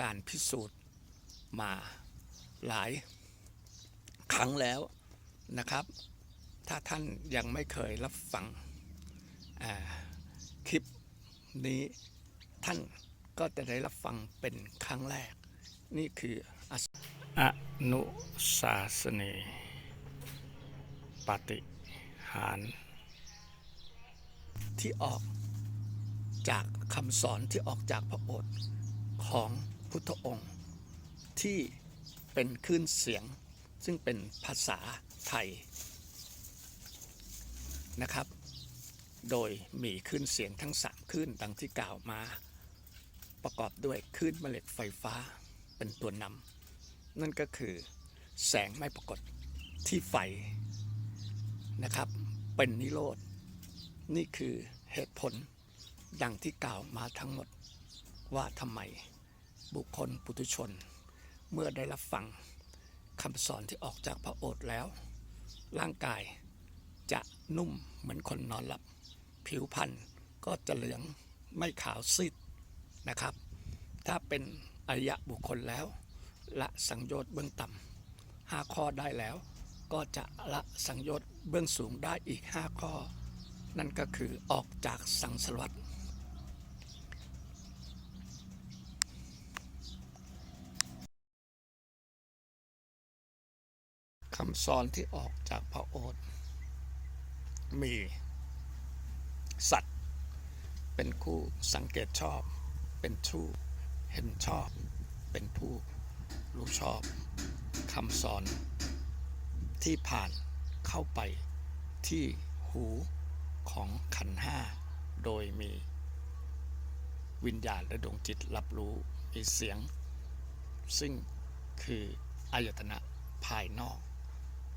การพิสูจน์มาหลายครั้งแล้วนะครับ ถ้าท่านยังไม่เคยรับฟังคลิปนี้ท่านก็จะได้รับฟังเป็นครั้งแรก นี่คืออสอนุสาสนีปฏิหาร ที่ออกจากคำสอนที่ออกจากพระโอษฐ์ของ พุทธองค์ ที่เป็นคลื่นเสียงซึ่งเป็นภาษาไทยนะครับ โดยมีคลื่นเสียงทั้งสามคลื่นดังที่กล่าวมา ประกอบด้วยคลื่นแม่เหล็กไฟฟ้าเป็นตัวนำนั่นก็คือแสงไม่ปรากฏที่ไฟนะครับ เป็นนิโรธนี่คือเหตุผลดังที่กล่าวมาทั้งหมดว่าทำไม บุคคลปุถุชน เมื่อได้รับฟังคำสอนที่ออกจากพระโอษฐ์แล้ว ร่างกายจะนุ่มเหมือนคนนอนหลับ ผิวพรรณก็จะเหลืองไม่ขาวซีดนะครับ ถ้าเป็นอริยะบุคคลแล้ว ละสังโยชน์เบื้องต่ำห้าข้อได้แล้ว ก็จะละสังโยชน์เบื้องสูงได้อีกห้าข้อ นั่นก็คือออกจากสังสารวัฏ คำสอนที่ออกจากพระโอษฐ์มี สัตว์ เป็นคู่สังเกตชอบ เป็นผู้เห็นชอบ เป็นผู้รู้ชอบคำสอนที่ผ่านเข้าไปที่หูของขันห้า โดยมี วิญญาณและดวงจิตรับรู้มีเสียง ซึ่งคืออายตนะภายนอก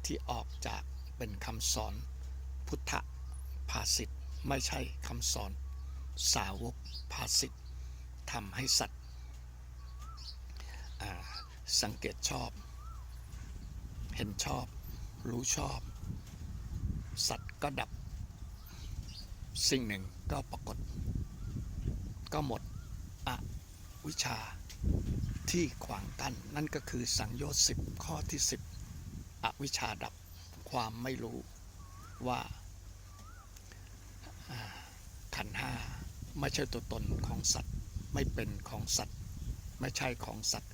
ที่ออกจากเป็นคำสอนพุทธภาษิตไม่ใช่คำสอนสาวกภาษิตทำให้สัตว์สังเกตชอบ เห็นชอบ รู้ชอบ สัตว์ก็ดับ สิ่งหนึ่งก็ปรากฏ ก็หมดอวิชชาที่ขวางกั้นนั่นก็คือสังโยชน์สิบข้อที่สิบ อวิชชาดับความไม่รู้ว่าขันห้าไม่ใช่ตัวตนของสัตว์ ไม่เป็นของสัตว์ ไม่ใช่ของสัตว์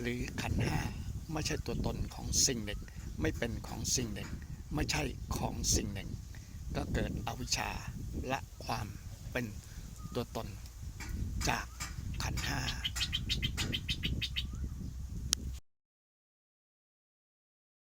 หรือขันห้าไม่ใช่ตัวตนของสิ่งหนึ่ง ไม่เป็นของสิ่งหนึ่ง ไม่ใช่ของสิ่งหนึ่ง ก็เกิดอวิชชาและความเป็นตัวตนจาก